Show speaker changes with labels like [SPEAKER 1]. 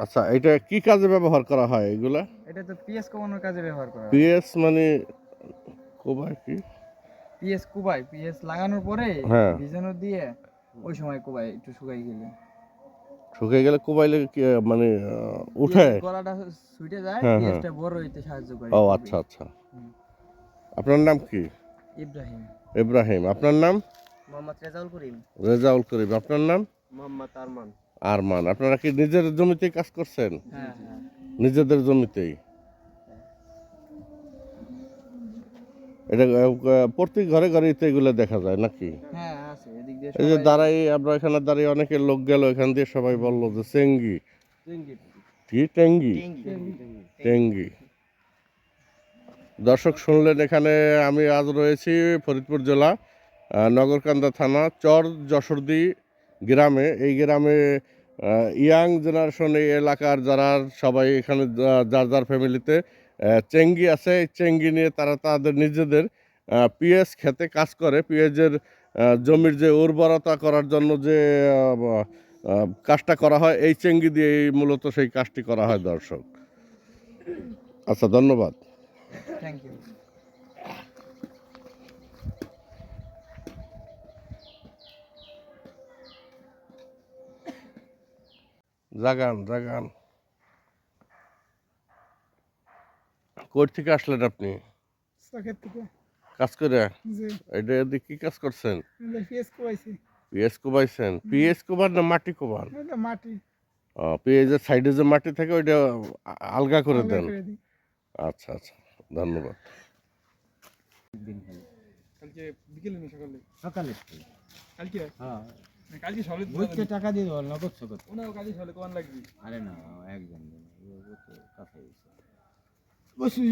[SPEAKER 1] আচ্ছা এটা কি কাজে ব্যবহার করা হয় এগুলা?
[SPEAKER 2] এটা তো পিএস কমানোর কাজে ব্যবহার করা হয়।
[SPEAKER 1] পিএস মানে কোবাই কি?
[SPEAKER 2] পিএস কুবাই পিএস লাগানোর পরে
[SPEAKER 1] হ্যাঁ।
[SPEAKER 2] ভিজানো দিয়ে ওই সময় কুবাই একটু শুকাই গেলে।
[SPEAKER 1] শুকিয়ে গেলে কোবাইলে কি মানে উঠে?
[SPEAKER 2] গলাটা ছুটে যায়
[SPEAKER 1] হ্যাঁ, হ্যাঁ।
[SPEAKER 2] পিএসটা বড় হইতে সাহায্য করে।
[SPEAKER 1] ও আচ্ছা আচ্ছা। আপনার নাম কি?
[SPEAKER 2] ইব্রাহিম।
[SPEAKER 1] ইব্রাহিম। আপনার নাম?
[SPEAKER 2] মোহাম্মদ রেজাউল করিম।
[SPEAKER 1] রেজাউল করিম। আপনার নাম?
[SPEAKER 2] মোহাম্মদ আরমান।
[SPEAKER 1] আরমান আপনারা কি নিজের জমিতেই কাজ করছেন?
[SPEAKER 2] হ্যাঁ হ্যাঁ।
[SPEAKER 1] নিজেদের জমিতেই? এটা প্রত্যেক ঘরে ঘরেই তো এগুলো দেখা যায় নাকি?
[SPEAKER 2] হ্যাঁ
[SPEAKER 1] এই যে দাঁড়াই আমরা এখানে দাঁড়িয়ে অনেকে লোক গেল এখান দিয়ে সবাই বলল যে চেঙ্গি। কি টেঙ্গি? টেঙ্গি দর্শক শুনলেন এখানে আমি আজ রয়েছি ফরিদপুর জেলা নগরকান্দা থানা চর যশোরদি গ্রামে। এই গ্রামে ইয়াং জেনারেশন এই এলাকার যারা সবাই এখানে যার যার ফ্যামিলিতে চেঙ্গি আছে, এই চেঙ্গি নিয়ে তারা তাদের নিজেদের পিএস খেতে কাজ করে। পিএজের জমির যে উর্বরতা করার জন্য যে কাজটা করা হয়, এই চেঙ্গি দিয়ে মূলত সেই কাজটি করা হয়, দর্শক। আচ্ছা ধন্যবাদ।
[SPEAKER 2] থ্যাংক ইউ
[SPEAKER 1] জাগান জাগান। কই থেকে আসলেন আপনি? কাজ করে? এটা এদিকে কি কাজ করছেন? পিএস কোবাইছেন? পিএস কোবার না মাটি কোবান
[SPEAKER 3] মাটি।
[SPEAKER 1] পিএজের সাইডে যে মাটি থাকে ওইটা আলগা করে দেন। আচ্ছা আচ্ছা। ধন্যবাদ।
[SPEAKER 3] কালকে বিকেলে না সকালে?
[SPEAKER 4] সকালে।
[SPEAKER 3] কালকে?
[SPEAKER 4] হ্যাঁ।
[SPEAKER 3] কালকে সকালে তো
[SPEAKER 4] বুঝতে টাকা দিয়ে দেবো নগদ সকত
[SPEAKER 3] ওনাও কালকে সকালে কোন লাগবে।
[SPEAKER 4] আরে না একজন
[SPEAKER 3] বসি